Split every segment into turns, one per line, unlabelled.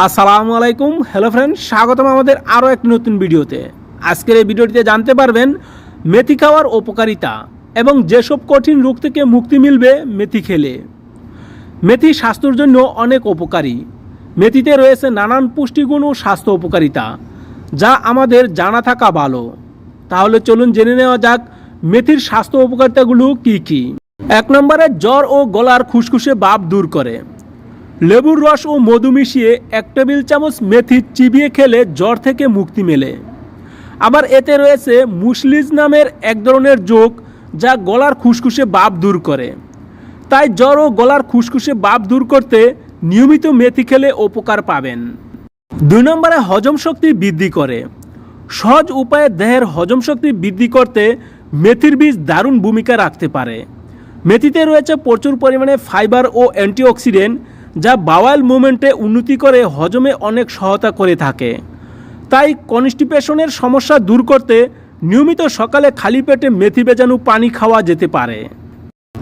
আসসালামু আলাইকুম। Hello friend স্বাগতম আমাদের আরও একটি নতুন ভিডিওতে। আজকের এই ভিডিওটিতে জানতে পারবেন মেথি খাওয়ার উপকারিতা এবং যেসব কঠিন রোগ থেকে মুক্তি মিলবে মেথি খেলে। মেথি স্বাস্থ্যের জন্য অনেক উপকারী। মেথিতে রয়েছে নানান পুষ্টিগুণ ও স্বাস্থ্য উপকারিতা, যা আমাদের জানা থাকা ভালো। তাহলে চলুন জেনে নেওয়া যাক মেথির স্বাস্থ্য উপকারিতাগুলো কী কী। এক নম্বরে জ্বর ও গলার খুসখুসে ভাব দূর করে। লেবুর রস ও মধু মিশিয়ে এক টেবিল চামচ মেথি চিবিয়ে খেলে জ্বর থেকে মুক্তি মেলে। আবার এতে রয়েছে মুসলিজ নামের এক ধরনের যোগ যা গলার খুসখুসে বাপ দূর করে। তাই জ্বর ও গলার খুসখুসে বাপ দূর করতে নিয়মিত মেথি খেলে উপকার পাবেন। দুই নম্বরে হজম শক্তি বৃদ্ধি করে। সহজ উপায়ে দেহের হজম শক্তি বৃদ্ধি করতে মেথির বীজ দারুণ ভূমিকা রাখতে পারে। মেথিতে রয়েছে প্রচুর পরিমাণে ফাইবার ও অ্যান্টিঅক্সিডেন্ট যা বাওয়াল মুভমেন্টে উন্নতি করে হজমে অনেক সহায়তা করে থাকে। তাই কনস্টিপেশনের সমস্যা দূর করতে নিয়মিত সকালে খালি পেটে মেথি বেজানো পানি খাওয়া যেতে পারে।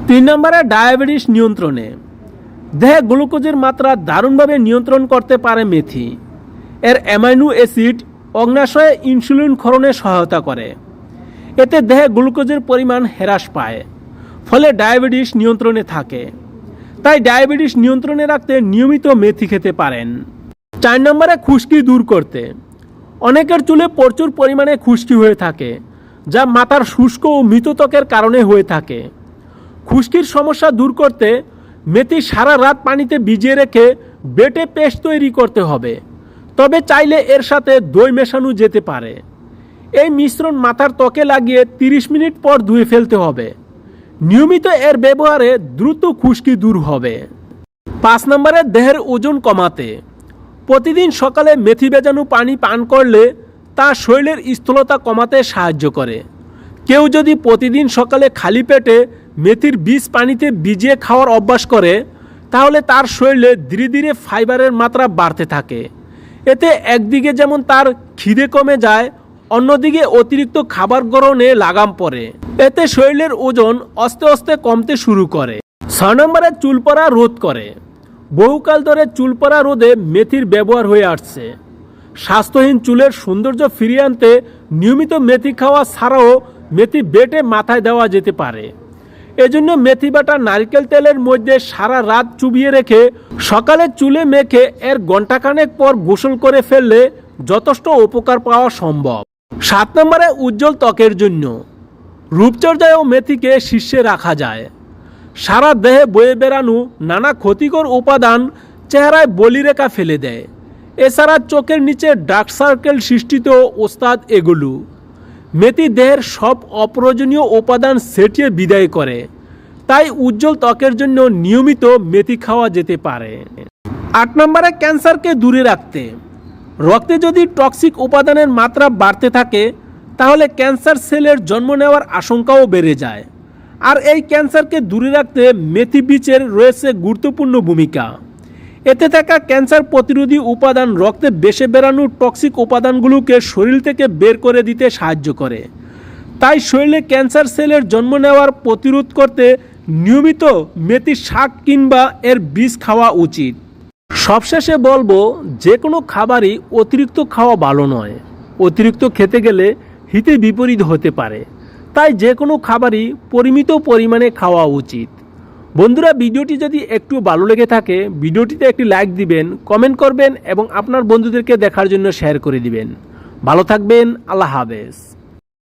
তিন নম্বরে ডায়াবেটিস নিয়ন্ত্রণে। দেহে গ্লুকোজের মাত্রা দারুণভাবে নিয়ন্ত্রণ করতে পারে মেথি। এর অ্যামাইনো অ্যাসিড অগ্নাশয়ে ইনসুলিন ক্ষরণে সহায়তা করে। এতে দেহে গ্লুকোজের পরিমাণ হ্রাস পায়, ফলে ডায়াবেটিস নিয়ন্ত্রণে থাকে। তাই ডায়াবেটিস নিয়ন্ত্রণে রাখতে নিয়মিত মেথি খেতে পারেন। চার নম্বরে খুশকি দূর করতে। অনেকের চুলে প্রচুর পরিমাণে খুশকি হয়ে থাকে, যা মাথার শুষ্ক ও মৃত ত্বকের কারণে হয়ে থাকে। খুশকির সমস্যা দূর করতে মেথি সারা রাত পানিতে ভিজিয়ে রেখে বেটে পেস্ট তৈরি করতে হবে, তবে চাইলে এর সাথে দই মেশানো যেতে পারে। এই মিশ্রণ মাথার ত্বকে লাগিয়ে 30 মিনিট পর ধুয়ে ফেলতে হবে। নিয়মিত এর ব্যবহারে দ্রুত খুশকি দূর হবে। পাঁচ নম্বরে দেহের ওজন কমাতে। প্রতিদিন সকালে মেথি ভেজানো পানি পান করলে তা শরীরের স্থূলতা কমাতে সাহায্য করে। কেউ যদি প্রতিদিন সকালে খালি পেটে মেথির বীজ পানিতে ভিজিয়ে খাওয়ার অভ্যাস করে, তাহলে তার শরীরে ধীরে ধীরে ফাইবারের মাত্রা বাড়তে থাকে। এতে একদিকে যেমন তার খিদে কমে যায় অন্যদিকে অতিরিক্ত খাবার গ্রহণে লাগাম পড়ে। এতে শরীরের ওজন আস্তে আস্তে কমতে শুরু করে। ছয় নম্বরে চুল পড়া রোধ করে। বহুকাল ধরে চুল পড়া রোধে মেথির ব্যবহার হয়ে আসছে। স্বাস্থ্যহীন চুলের সৌন্দর্য ফিরিয়ে আনতে নিয়মিত মেথি খাওয়া ছাড়াও মেথি বেটে মাথায় দেওয়া যেতে পারে। এজন্য মেথি বাটা নারকেল তেলের মধ্যে সারা রাত চুবিয়ে রেখে সকালে চুলে মেখে এর ঘণ্টাখানেক পর গোসল করে ফেললে যথেষ্ট উপকার পাওয়া সম্ভব। সাত নম্বরে উজ্জ্বল ত্বকের জন্য। রূপচর্যায়ও মেথিকে শীর্ষে রাখা যায়। সারা দেহে বয়ে বেড়ানো নানা ক্ষতিকর উপাদান চেহারায় বলিরেখা ফেলে দেয়। এছাড়া চোখের নিচে ডার্ক সার্কেল সৃষ্টিতেও ওস্তাদ এগুলো। মেথি দেহের সব অপ্রয়োজনীয় উপাদান সেটিয়ে বিদায় করে। তাই উজ্জ্বল ত্বকের জন্য নিয়মিত মেথি খাওয়া যেতে পারে। আট নম্বরে ক্যান্সারকে দূরে রাখতে। রক্তে যদি টক্সিক উপাদানের মাত্রা বাড়তে থাকে, তাহলে ক্যান্সার সেলের জন্ম নেওয়ার আশঙ্কাও বেড়ে যায়। আর এই ক্যান্সারকে দূরে রাখতে মেথি বীজের রয়েছে গুরুত্বপূর্ণ ভূমিকা। এতে থাকা ক্যান্সার প্রতিরোধী উপাদান রক্তে বেশে বেড়ানো টক্সিক উপাদানগুলোকে শরীর থেকে বের করে দিতে সাহায্য করে। তাই শরীরে ক্যান্সার সেলের জন্ম নেওয়ার প্রতিরোধ করতে নিয়মিত মেথি শাক কিংবা এর বীজ খাওয়া উচিত। সবশেষে বলব, যে কোনো খাবারই অতিরিক্ত খাওয়া ভালো নয়। অতিরিক্ত খেতে গেলে হিতে বিপরীত হতে পারে। তাই যে কোনো খাবারই পরিমিত পরিমাণে খাওয়া উচিত। বন্ধুরা, ভিডিওটি যদি একটু ভালো লেগে থাকে, ভিডিওটিতে একটি লাইক দিবেন, কমেন্ট করবেন এবং আপনার বন্ধুদেরকে দেখার জন্য শেয়ার করে দিবেন। ভালো থাকবেন, আল্লাহ হাফেজ।